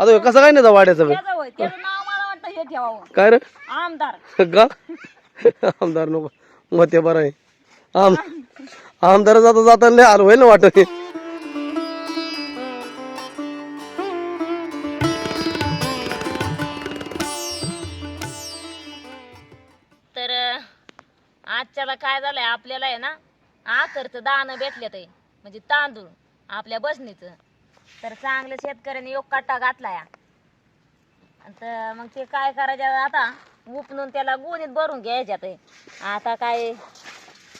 आता कसं काय नाही वाड्याचं? बी? त्याचं होय त्याचं नाव मला वाटतं हे ठेवावं. काय रे? आमदार. का? आमदार नको. मग ते बरं आहे. आम आमदार जाता जाता लय आलो होईल ना वाटत. तर अं, आजच्याला काय झालंय? आपल्याला आहे ना आकरचं दाणं भेटले ते म्हणजे तांदूळ आपल्या बसणीचं. तर चांगलं शेतकऱ्याने योग घातला या. तर मग ते काय करायचं आता? उपणून त्याला गुणीत भरून घ्यायच्यात आहे. आता काय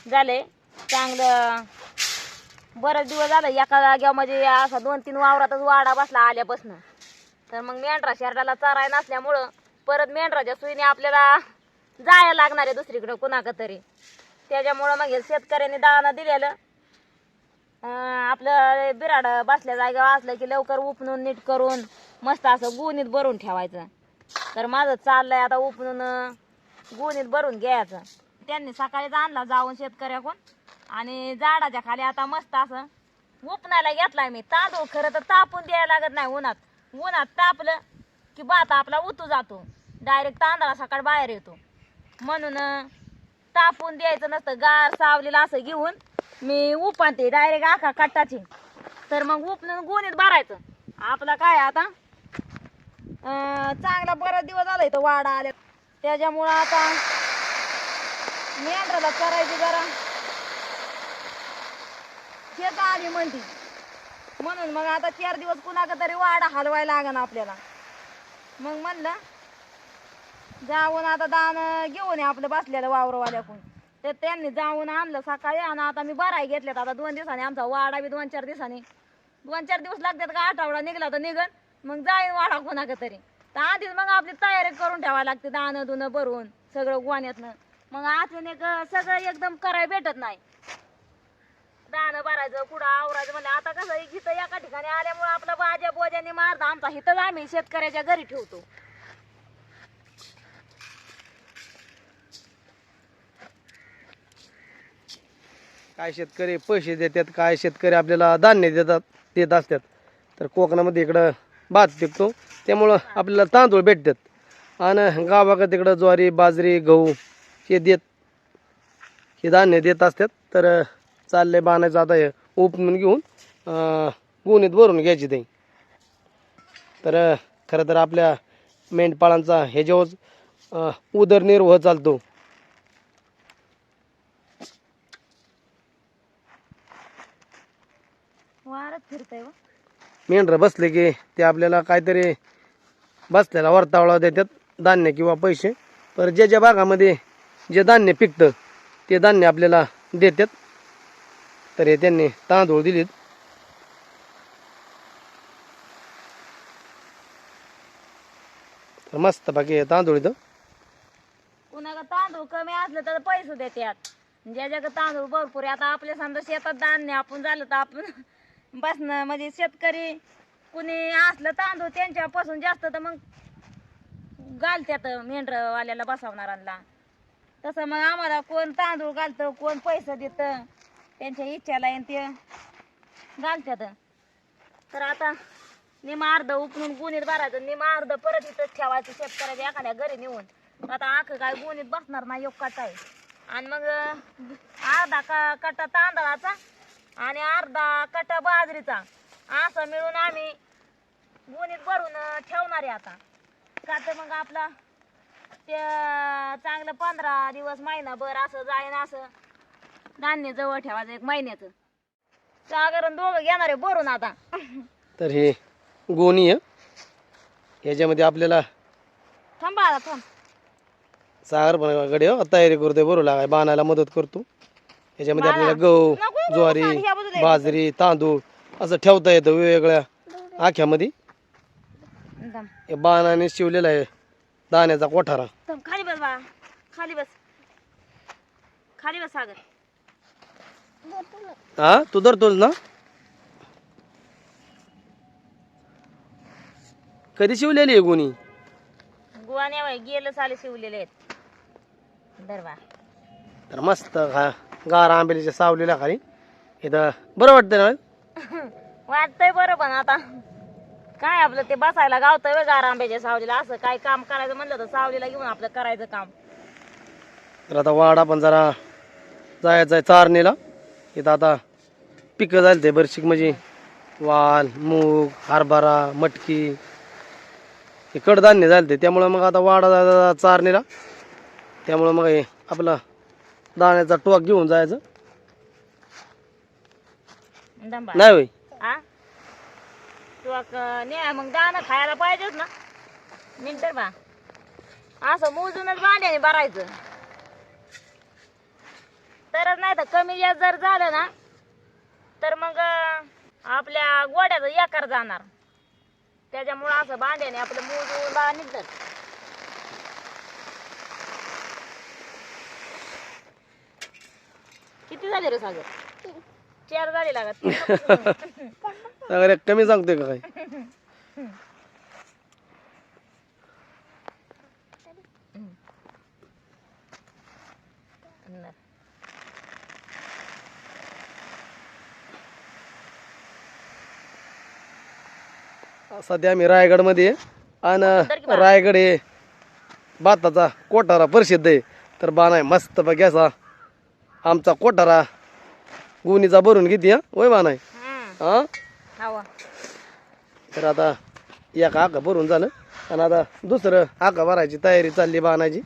झाले चांगलं बरेच दिवस झालं एका जाग्यावर म्हणजे असा दोन तीन वावरातच वाडा बसला आल्यापासून. तर मग मेंढरा शर्टाला चाराय नसल्यामुळं परत मेंढराच्या सुईने आपल्याला जायला लागणार आहे दुसरीकडं कुणाकडं तरी. त्याच्यामुळं मग शेतकऱ्यांनी दाणं दिलेलं. आपलं बिराड बसल्या जागेवर असलं की लवकर उपणून नीट करून मस्त असं गुणीत भरून ठेवायचं. तर माझं चाललंय आता उपणून गुणीत भरून घ्यायचं. त्यांनी सकाळीच आणला जाऊन शेतकऱ्याकून आणि झाडाच्या खाली आता मस्त असं उपणायला घेतलाय मी. तांदूळ खरं तर तापून द्यायला लागत नाही उन्हात. उन्हात तापलं की भात आपला उतू जातो. डायरेक्ट तांदळा सकाळ बाहेर येतो. म्हणून तापून द्यायचं नसतं. गार सावलीला असं घेऊन मी उपानते डायरेक्ट आखा कट्टाची. तर मग उपणून गुणीत भरायचं. आपला काय आता? चांगला बराच दिवस झाला इथं वाडा आल्या. त्याच्यामुळं आता मेंढराला करायची जरा. शेत आली म्हणती. म्हणून मग आता चार दिवस कुणाकडे तरी वाडा हलवायला लागन आपल्याला. मग म्हणलं जाऊन आता दान घेऊन ये आपलं बसलेलं वावरवाल्याकडून. तर त्यांनी जाऊन आणलं सकाळी आणि आता मी बराय घेतल्यात. आता दोन दिवसांनी आमचा वाडा बी दोन चार दिवसांनी. दोन चार दिवस लागतात का आठवडा निघला तर निघन. मग जाईन वाडा कोणाकडे तरी. तर आधीच मग आपली तयारी करून ठेवायला लागते दाणं दुनं भरून सगळं गुवाण्यातनं मग अचानक सगळं एकदम करायला भेटत नाही. दाणं भरायचं कुठं आवरायचं म्हणजे आता कसं इथं एका ठिकाणी आल्यामुळे आपला भाज्या बोज्याने मारता आमचा इथंच आम्ही शेतकऱ्याच्या घरी ठेवतो. काय शेतकरी पैसे देतात काय शेतकरी आपल्याला धान्य देतात देत असतात. तर कोकणामध्ये इकडं भात पिकतो त्यामुळं आपल्याला तांदूळ भेटतात. आणि गावाकडे तिकडं ज्वारी बाजरी गहू हे देत हे धान्य देत असतात. तर चाललंय बाणायचं आता हे उपणून घेऊन गुणीत भरून घ्यायची ते. तर खरं तर आपल्या मेंढपाळांचा ह्याच्यावर अं, उदरनिर्वाह चालतो फिरतय मेंढरं बसले की ते आपल्याला काहीतरी बसलेला वरतावळा देतात धान्य किंवा पैसे. पर ज्या ज्या भागामध्ये जे धान्य पिकतं ते धान्य आपल्याला देतात. तर हे त्यांनी तांदूळ दिलीत. तर मस्त बाकी तांदूळ इथं. कुणाला तांदूळ कमी असलं तर पैसे देतात. ज्याच्याकडे तांदूळ भरपूर आहे आता आपल्या समजा शेतात धान्य आपण झालं तर आपण बसणं म्हणजे शेतकरी कुणी असलं तांदूळ त्यांच्यापासून जास्त तर मग घालत्यात मेंढरवाल्याला बसवणाऱ्यांना. तसं मग आम्हाला कोण तांदूळ घालतं कोण पैसे देतं त्यांच्या इच्छाला येईन ते घालत्यात. तर आता निमा अर्ध उकळून गुणीत भरायचं निमा अर्ध परत इथंच ठेवायचं शेतकऱ्याच्या एखाद्या घरी नेऊन. आता आख काय गुणीत बसणार नाही एक कटा आहे आणि मग अर्धा का कटा तांदळाचा आणि अर्धा कटा बाजरीचा. असं मिळून आम्ही गुणीत भरून ठेवणार आहे आता. का तर मग आपला ते चांगलं पंधरा दिवस महिनाभर असं जाईन असं. धान्य जवळ ठेवायचं एक महिन्याचं. साधारण दोघं घेणार आहे भरून आता. तर हे गोणी आहे. याच्यामध्ये आपल्याला थांबा आता थांब. सागर पण गडी हो तयारी करतोय बरोबर लागाय बाणायला मदत करतो. याच्यामध्ये बाणा. आपल्याला गहू ज्वारी. बाजरी तांदूळ असं ठेवता येतं वेगवेगळ्या आख्यामध्ये. हे बाणाने शिवलेला आहे दाण्याचा कोठारा. खाली बस खाली बस. खाली बस सागर. हा? तू धरतोस ना? कधी शिवलेली आहे गोणी? गुवाने गेलं साले शिवलेले आहेत. तर मस्त हा गार आंबेलीच्या सावलेल्या खाली. इथं बरं वाटतं ना? वाटतंय बरं पण आता. काय आपलं ते बसायला गावतं वे गार आंब्याच्या सावलीला? असं काय काम करायचं म्हणलं तर सावलीला घेऊन आपलं करायचं काम. तर आता वाडा पण जरा जायचं आहे चारणीला. इथं आता पिकं झाली ते बरशी म्हणजे वाल मूग हरभरा मटकी हे कडधान्य झाले ते त्यामुळं मग आता वाडा जायचा चारणीला. त्यामुळं मग हे आपला दाण्याचा टोक घेऊन जायचं. दंबा. नाही होय. हा ने मग दाणं खायला पाहिजेच ना. बा असं मोजूनच भांड्याने भरायचं. तरच नाही तर कमी जास्त जर झालं ना तर मग अं, आपल्या गोड्याचं एकार जाणार. त्याच्यामुळं असं भांड्याने आपलं मोजून बा निघतं किती झाले रे सागर? चार झाले लागत. अरे कमी सांगतोय का काय सध्या आम्ही रायगडमध्ये आहे. आणि रायगड हे भाताचा कोठारा प्रसिद्ध आहे. तर बाणाय मस्त बघ असा आमचा कोठारा गुणीचा भरून किती हा? होय बाणाय हम्म. हा? हवा. तर आता एक आका भरून झालं आणि आता दुसरं आका भरायची तयारी चालली बाणाची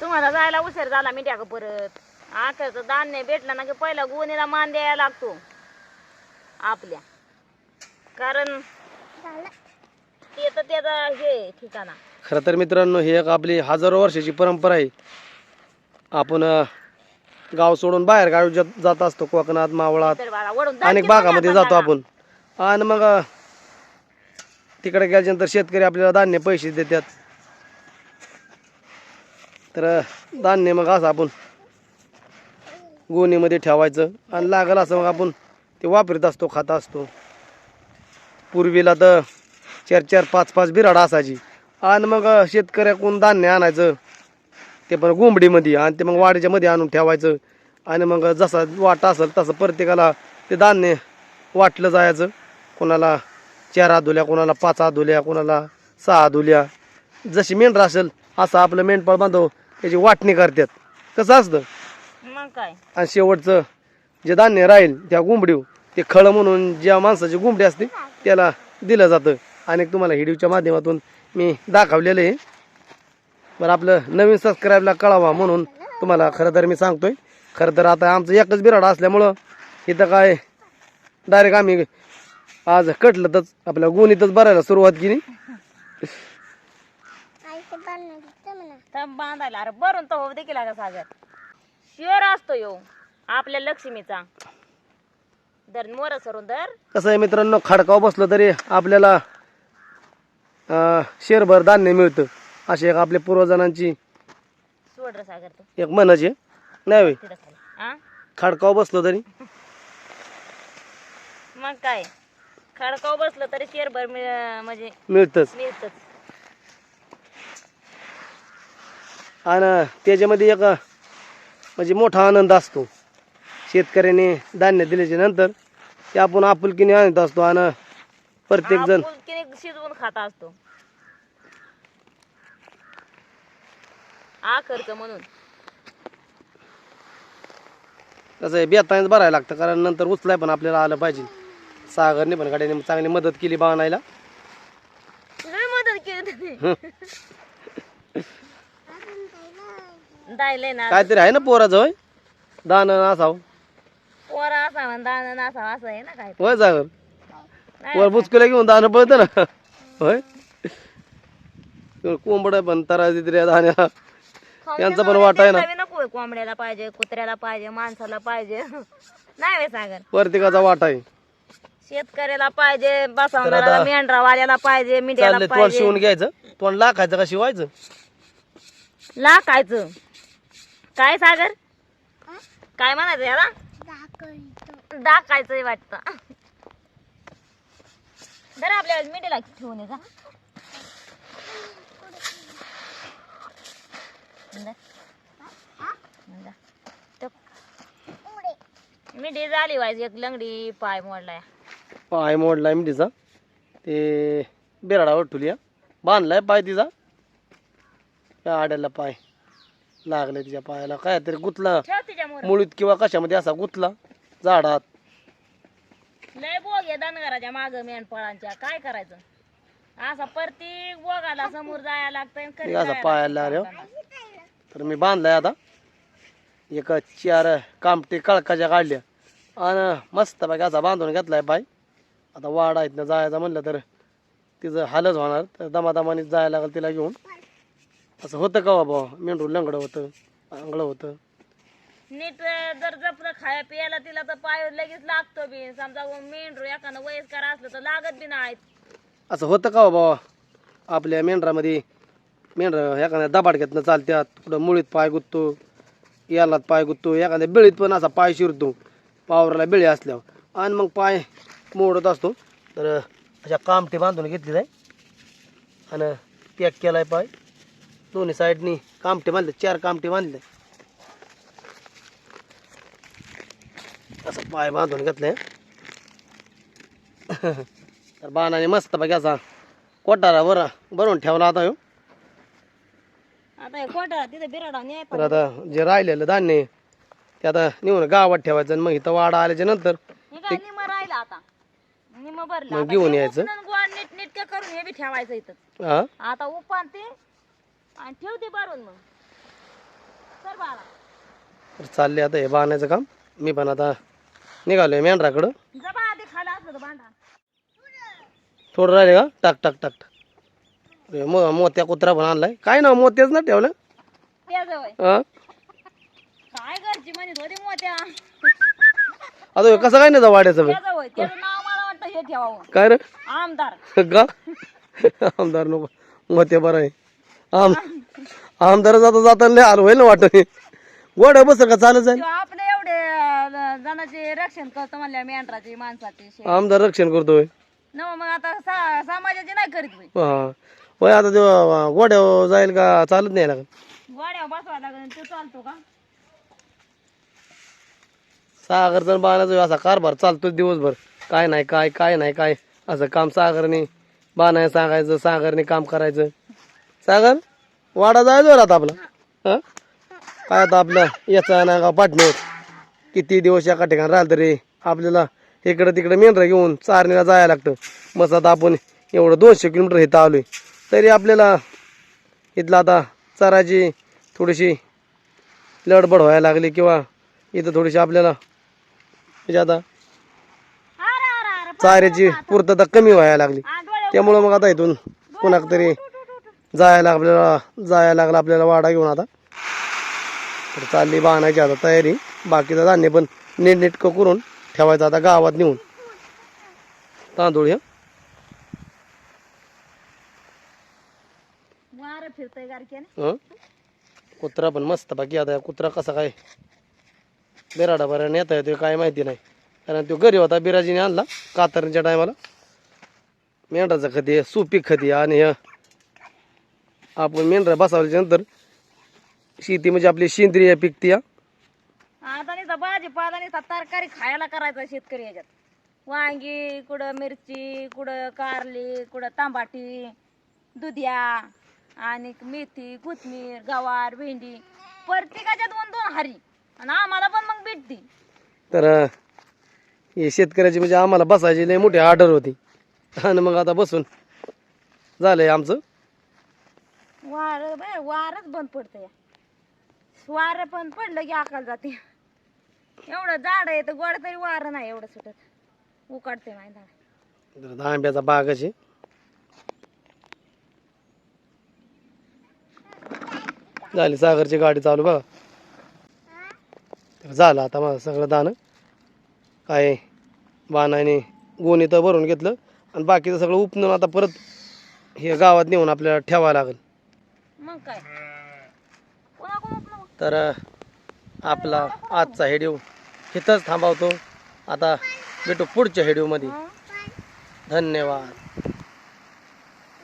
तुम्हाला जायला उशीर झाला मी का परत. आखरचं धान्य भेटलं ना की पहिला गोणीला मान द्यायला लागतो. आपल्या. कारण ते तर त्याचा हे ठिकाणा. खरं तर मित्रांनो ही एक आपली हजारो वर्षाची परंपरा आहे. आपण गाव सोडून बाहेर गावी जात- जात असतो कोकणात मावळात. अनेक भागामध्ये मध्ये जातो आपण. आणि मग तिकडे गेल्यानंतर शेतकरी आपल्याला धान्य पैसे देतात. तर धान्य मग असं आपण गोणीमध्ये ठेवायचं. आणि लागल असं मग आपण ते वापरत असतो खात असतो. पूर्वीला तर चार चार पाच पाच बिराड असायची. आणि मग शेतकऱ्याकडून धान्य आणायचं. ते पण गुंबडीमध्ये आणि ते मग वाडीच्या मध्ये आणून ठेवायचं. आणि मग जसा वाटा असेल तसं प्रत्येकाला ते धान्य वाटलं जायचं. कोणाला चार आदुल्या कोणाला पाच आदुल्या कोणाला सहा आदुल्या. जशी मेंढर असेल असं आपलं मेंढपाळ बांधव त्याची वाटणी करतात. कसं असतं? आणि शेवटचं जे धान्य राहील त्या गुंबडीव ते खळं म्हणून ज्या माणसाची गुंबडी असते त्याला दिलं जातं. आणि तुम्हाला हिडिओच्या माध्यमातून मी दाखवलेलं आहे. बरं आपलं नवीन सबस्क्राईबला कळावा म्हणून तुम्हाला खरं तर मी सांगतोय. खरं तर आता आमचं एकच बिराड असल्यामुळं इथं काय डायरेक्ट आम्ही आज कटलं तर आपल्या गुणीतच भरायला सुरुवात केली. बांधायला अरे होऊ देखील का सागर. शिवर असतो यो आपल्या लक्ष्मीचा. धर मोर सरून धर. कसं आहे मित्रांनो खडकाव बसलं तरी आपल्याला अं, शेरभर धान्य मिळतं. अशी एक आपल्या सागर तू. एक म्हणाचे नाही होय? तिथं खाली. खडकाव बसलो तरी. मग काय? खडकाव बसलं तरी शेरभर मिळ- म्हणजे मिळतंच. मिळतच. आणि त्याच्यामध्ये एक म्हणजे मोठा आनंद असतो. शेतकऱ्याने धान्य दिल्याच्या नंतर ते आपण आपुलकीने आणत असतो आणि प्रत्येक जण आपुलकीने शिजवून खाता असतो. आ खर्च म्हणून. कसं आहे बेतानेच भरायला लागतं कारण नंतर उचलाय पण आपल्याला आलं पाहिजे. सागरने पण गाड्याने चांगली मदत केली बाणायला लय मदत केली त्याने. दायले ना. काहीतरी आहे ना पोराचं होय? दान असावं. पोरा असा दान असा असं आहे ना काय होय सागर? वर बुचकुल्या घेऊन दाणं पळतं ना. होय? कोंबड पण तरा रे यांचा पण वाटा आहे ना. नको कोंबड्याला पाहिजे कुत्र्याला पाहिजे माणसाला पाहिजे. नाही वे सागर. प्रत्येकाचा वाटा आहे. शेतकऱ्याला पाहिजे बसवणाऱ्याला मेंढरावाल्याला पाहिजे मिडियाला चाललंय तोंड पाहिजे. शिवून घ्यायचं. तोंड लाखायचं का शिवायचं? लाखायचं. काय सागर? काय म्हणायचं याला? दाखायचंय वाटतं. जर आपल्या मिडीला ठेवून ये जा. नंदा. नंदा. टप. मिडी झाली वाईज एक लंगडी पाय मोडलाय पाय मोडलाय मिठीचा ते बिराडा उठवली बांधलाय पाय तिचा त्या आड्याला पाय लागले तिच्या पायाला काय तरी गुतला ठेव तिच्या मोर मुळीत किंवा कशामध्ये असा गुतला झाडात लय बोग आहे धनगराच्या माग मेंढपाळांच्या काय करायचं असा प्रत्येक बोगाला समोर जायला लागतंय कधी असा जायला पायाला लागतंय. तर मी बांधलाय आता. एक चार कामटे कळकाच्या काढल्या. आणि मस्त पैकी असा बांधून घेतलाय पाय आता वाडा इथनं जायचं म्हणलं तर तिचं हालच होणार. तर दमादमाने जायला लागेल तिला घेऊन. असं होतं का बाबा मेंढरू लंगडं होतं आंगळं होतं. नीट जर जपलं खाया पियाला तिला तर पाय लगेच लागतो बी. समजा मेंढरू एखादं वयस्कर असलं तर लागत बी नाही असं होतं का बाबा आपल्या मेंढरामध्ये मेंढर एखाद्या दबाडक्यातनं चालत्यात कुठं मुळीत पाय गुततो यालात पाय गुततो एखाद्या बिळीत पण असा पाय शिरतो पावराला बिळी असल्यावर. आणि मग पाय मोडत असतो. तर अशा कामटी बांधून घेतली आहे आणि पॅक केला आहे पाय. दोन्ही साईडनी कामटे बांधले चार कामटे बांधले. असं पाय बांधून घेतले तर बाणाने मस्त पैकी असा कोटारा वर भरून ठेवला आता येऊ आता हे खोटं तिथे बिराडा न्याय तर आता जे राहिलेलं धान्य आहे, ते आता नेऊन गावात ठेवायचं आणि मग इथं वाडा आल्याच्यानंतर हे काय निम राहिलं आता? निम भरलं. मग आता घेऊन यायचं. नीट करून हे बी ठेवायचं इथं. हा? आता उपान ते आणि ठेवते भरून मग. बाळा. तर चालले आता हे बाणायचं काम. मी पण आता निघालोय मेंढराकडं. जबा आधी खाला असलं तर भांडा थोडं राहिले का? टाक टाक टाक टाक. अरे मोत्या कुत्रा पण आणलाय. काय ना मोत्याच ना ठेवलं? त्याजवळ हा काय घरची म्हणत होती मोत्या. आता ह्यो कसं काय नाही वाड्याचं बे? त्याजवळ त्याचं नाव मला वाटतं हे ठेवावं. काय रे? आमदार. का? आमदार नको. मोत्या बरं आहे. आम आमदार जाता जाता लय आलो होईल ना वाटत. गोड्या बस का चालत जाईल तो आपले एवढे अं, जणांचे रक्षण करतो म्हणल्या मेंढराचे माणसाचे आमदार रक्षण करतोय. न मग आता सा- समाजाचे नाही करीत होय हा. होय आता ते गोड्या जाईल का चालत नाही लागत गोड्या बसवा लागेल तो चालतो का? सागरचा बाणाचा असा कारभार चालतोच दिवसभर. काय नाही काय काय नाही काय. असं काम सागरने बाणाय सांगायचं सागरने काम करायचं. सागर वाडा जायचं आता आपला? हा? काय आता आपलं याचा ना का पाटणं? किती दिवस एका ठिकाणी राहिलं तरी आपल्याला इकडं तिकडं मेंढरं घेऊन चारणीला जायला लागतं. मस्त आता आपण एवढं दोनशे किलोमीटर इथं आलोय. तरी आपल्याला इथलं आता चराची थोडीशी लडबड व्हायला लागली किंवा इथं थोडीशी आपल्याला म्हणजे आता चाऱ्याची पूर्तता कमी व्हायला लागली. त्यामुळं मग आता इथून कोणाक तरी जायला आपल्याला जायला लागलं आपल्याला वाडा घेऊन आता. तर चालली बांधायची आता तयारी. बाकीचं धान्य पण नीटनेटकं करून ठेवायचं आता गावात नेऊन. तांदूळ हे वारं फिरतय गारक्याने हं? कुत्रा पण मस्त बाकी आता कुत्रा कसा काय? बिराडा बरा नेता येतो काय माहिती नाही. कारण तो घरी होता बिराजीने आणला कातरणच्या टायमाला मेंढराचं खती सुपीक खती आणि आपण मेंढरा बसवल्याच्या नंतर शेती म्हणजे आपली सेंद्रिय पिकती. आता नाही तर भाजीपाला नाही तर तरकारी खायला करायचा शेतकरी याच्यात. वांगी कुठं मिरची कुठं कारली कुठं तांबाटी दुधिया. आणि मेथी कोथमीर गवार भेंडी प्रत्येकाच्या दोन दोन हरी. आणि आम्हाला पण मग भेटती. तर हे शेतकऱ्याची म्हणजे आम्हाला बसायची लय मोठी ऑर्डर होती. आणि मग आता बसून झालंय आमचं. वार बाय वारच बंद पडतं या वार पण पडलं की अकाल जाते. एवढं झाड आहे तर गोड तरी वार नाही एवढं सुटत. उकाडते माहिती आंब्याचा बागच आहे झाली सागरची गाडी चालू बघा. तर झालं आता माझं सगळं दाणं काय बाणाने गोणी तर भरून घेतलं आणि बाकीचं सगळं उपणून आता परत हे गावात नेऊन आपल्याला ठेवावं लागेल. मग काय? तर आपला आजचा व्हिडिओ इथंच थांबवतो. आता भेटू पुढच्या व्हिडिओमध्ये धन्यवाद.